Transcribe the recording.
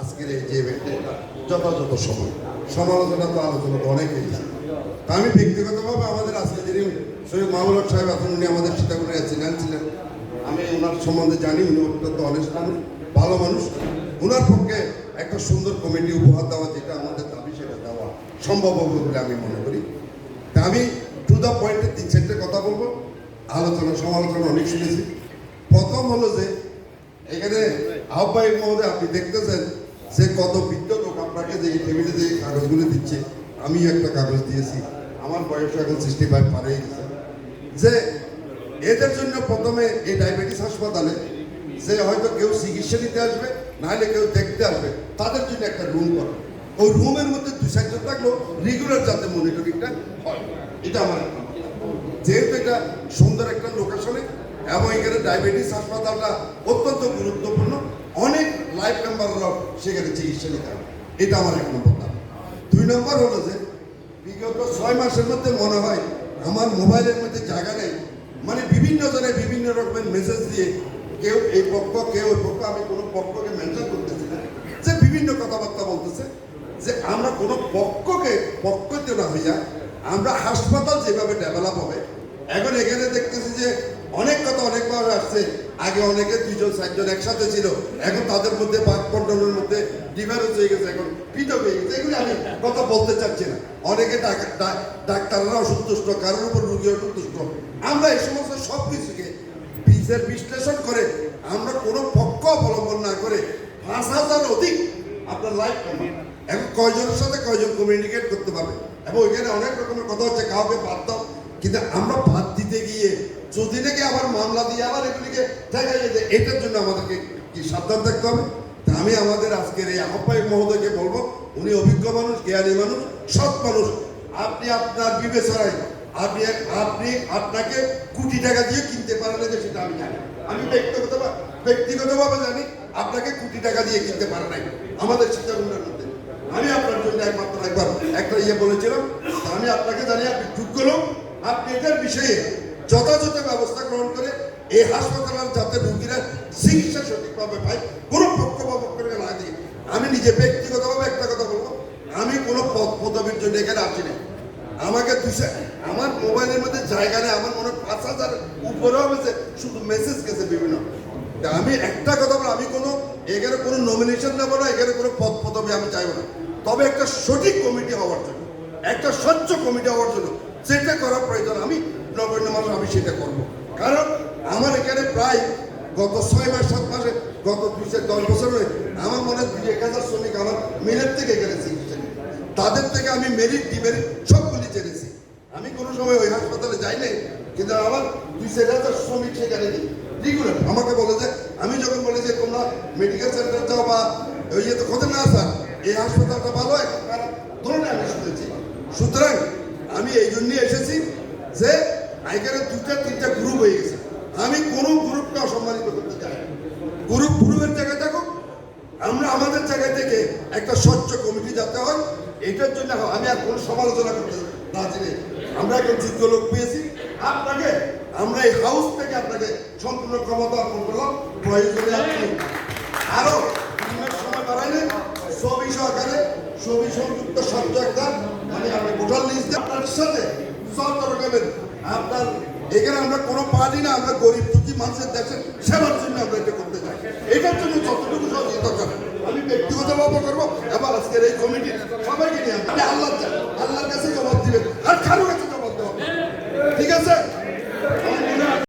আজকের এই যে যথাযথ সময়। সমালোচনা তো আলোচনা তো অনেক হয়েছে তা আমি ব্যক্তিগতভাবে আমাদের আজকে যিনি সৈয়দ মাহমুদ সাহেব এখন উনি আমাদের সীতাকুড়িয়া ছিলেন ছিলেন। আমি ওনার সম্বন্ধে জানি, উনি অত্যন্ত অনেস্ট মানুষ, ভালো মানুষ। ওনার পক্ষে একটা সুন্দর কমিটি উপহার দেওয়া, যেটা আমাদের দাবি, সেটা দেওয়া সম্ভব হবে বলে আমি মনে করি। তা আমি টু দ্য পয়েন্টে তিন চারটে কথা বলব। আলোচনা, সমালোচনা অনেক শুনেছি। প্রথম হলো যে, এখানে আহ্বায়ক মহোদয়, আপনি দেখতেছেন সে কত বৃদ্ধ লোক আপনাকে যে টেবিলে যে কাগজগুলো দিচ্ছে আমি একটা কাগজ দিয়েছি। আমার বয়স এখন সিক্সটি ফাইভ পার গেছে। যে এদের জন্য প্রথমে এই ডায়াবেটিস হাসপাতালে যে হয়তো কেউ চিকিৎসা নিতে আসবে, নাহলে কেউ দেখতে আসবে, তাদের জন্য একটা রুম করা। ওই রুমের মধ্যে দু চারজন থাকলেও রেগুলার যাতে মনিটরিংটা হয়। এটা আমার যেহেতু এটা সুন্দর একটা লোকেশনে এবং এখানে ডায়াবেটিস হাসপাতালটা অত্যন্ত গুরুত্বপূর্ণ অনেক লাইফ মেম্বাররাও সেখানে চিকিৎসা নিতে হবে এটা আমার এক নম্বর দাবি দুই নম্বর হলো যে, বিগত ছয় মাসের মধ্যে মনে হয় আমার মোবাইলের মধ্যে জায়গা নেই। মানে বিভিন্ন জনে বিভিন্ন রকমের মেসেজ দিয়ে কেউ এই পক্ষ, কেউ ওই পক্ষ, আমি কোনো পক্ষকে মেনশন করতেছি না। যে বিভিন্ন কথাবার্তা বলতেছে যে আমরা কোনো পক্ষকে পক্ষতে না হইয়া আমরা হাসপাতাল যেভাবে ডেভেলপ হবে, এখন এখানে দেখতেছি যে অনেক কথা অনেকবার আসছে। আগে অনেকে দুইজন, চারজন একসাথে ছিল। এখন তাদের মধ্যে বাক পন্ডলের মধ্যে ডিফারেন্স হয়ে গেছে, এখন পৃথক হয়ে গেছে। এগুলি আমি কথা বলতে চাচ্ছি না। অনেকে ডাক্তাররা অসন্তুষ্ট, কারোর উপর রুগী অসন্তুষ্ট। আমরা এই সমস্ত সব কিছুকে বীজের বিশ্লেষণ করে, আমরা কোনো পক্ষ অবলম্বন না করে পাঁচ হাজার অধিক আপনার লাইফ এখন কয়জনের সাথে কয়জন কমিউনিকেট করতে পারবে? এবং ওইখানে অনেক রকমের কথা হচ্ছে, কাউকে বাদ দাও। কিন্তু আমরা বাদ দিতে গিয়ে যদি নাকি আবার মামলা দিয়ে আবার এগুলিকে যায় যে এটার জন্য আমাদেরকে কি সাবধান থাকতে হবে? তা আমি আমাদের আজকের এই আহ্বায়ক মহোদয়কে বলব, উনি অভিজ্ঞ মানুষ, জ্ঞানী মানুষ, সৎ মানুষ। আপনি আপনার বিবেচনায় আপনি আপনি আপনাকে কোটি টাকা দিয়ে কিনতে পারেন যে সেটা আমি জানি আমি ব্যক্তিগত ব্যক্তিগতভাবে জানি, আপনাকে কোটি টাকা দিয়ে কিনতে পারে নাই। আমাদের সীতাকুণ্ডের মধ্যে। আমি আপনার জন্য একমাত্র একবার একটা ইয়ে বলেছিলাম আমি আপনাকে জানি আপনি যোগ্য লোক আপনি এটার বিষয়ে যথাযথ ব্যবস্থা গ্রহণ করে এই হাসপাতালের যাতে রোগীরা চিকিৎসা সঠিকভাবে পায় কোনো পক্ষপাপক্ষকে না দিয়ে আমি নিজে ব্যক্তিগতভাবে একটা কথা বলব, আমি কোনো পদ পদবীর জন্য এখানে আসি না আমাকে দুশো, আমার মোবাইলের মধ্যে জায়গা নেই, আমার মনে পাঁচ হাজার উপরেও হয়েছে শুধু মেসেজ গেছে বিভিন্ন। আমি একটা কথা বলব, আমি কোনো, এখানে কোনো নমিনেশন নেব না, এখানে কোনো পদ পদবি আমি চাইব না। তবে একটা সঠিক কমিটি হওয়ার জন্য, একটা স্বচ্ছ কমিটি হওয়ার জন্য যেটা করা প্রয়োজন, আমি নবান্ন মাস আমি সেটা করব। কারণ আমার এখানে প্রায় গত ছয় মাস, সাত মাসে, গত দুই চার দশ বছর হয়ে আমার মনে হয় দুই এক হাজার শ্রমিক আমার মিলের থেকে এখানে চিকিৎসা। তাদের থেকে আমি মেরিট, ডিমেরিট সবগুলি জেনেছি। আমি কোনো সময় ওই হাসপাতালে যাই নাই, কিন্তু আমার দুই চার হাজার শ্রমিক সেখানে নেই। রেগুলার আমাকে বলে যে, আমি যখন বলি যে, তোমরা মেডিকেল সেন্টার যাও বা ওই ইয়ে তো খোঁজে না, স্যার, এই হাসপাতালটা ভালো এখন খারাপ ধরনের আমি শুনেছি। সুতরাং আমি এই জন্যই এসেছি যে এখানে দুটা তিনটা গ্রুপ হয়ে গেছে। আমি কোনো গ্রুপকে অসম্মানিত করতে চাই। গ্রুপ গ্রুপের জায়গায় থাকুক আমরা আমাদের জায়গা থেকে একটা স্বচ্ছ কমিটি যাতে হয়, এটার জন্য আমি আর কোনো সমালোচনা করতে রাজি নেই। আমরা একজন যোগ্য লোক পেয়েছি। আপনাকে, আমরা এই হাউস থেকে আপনাকে সম্পূর্ণ ক্ষমতা অর্পণ করলাম। প্রয়োজনে আপনি আরও বিভিন্ন সময় বাড়াইলেন ছবি সহকারে ছবি সংযুক্ত শব্দ একটা। মানে ভোটার লিস্ট আপনার সাথে আপনার এখানে আমরা কোনো পারি না, আমরা গরিব দুঃখী মানুষের দেশে সেবার জন্য আমরা এটা করতে চাই। এটার জন্য যতটুকু সহযোগিতা দরকার, আমি ব্যক্তিগতভাবে করব। এবার আজকের এই কমিটি সবাইকে নিয়ে আপনি আল্লাহ আল্লাহর কাছে জবাব দিবেন। আর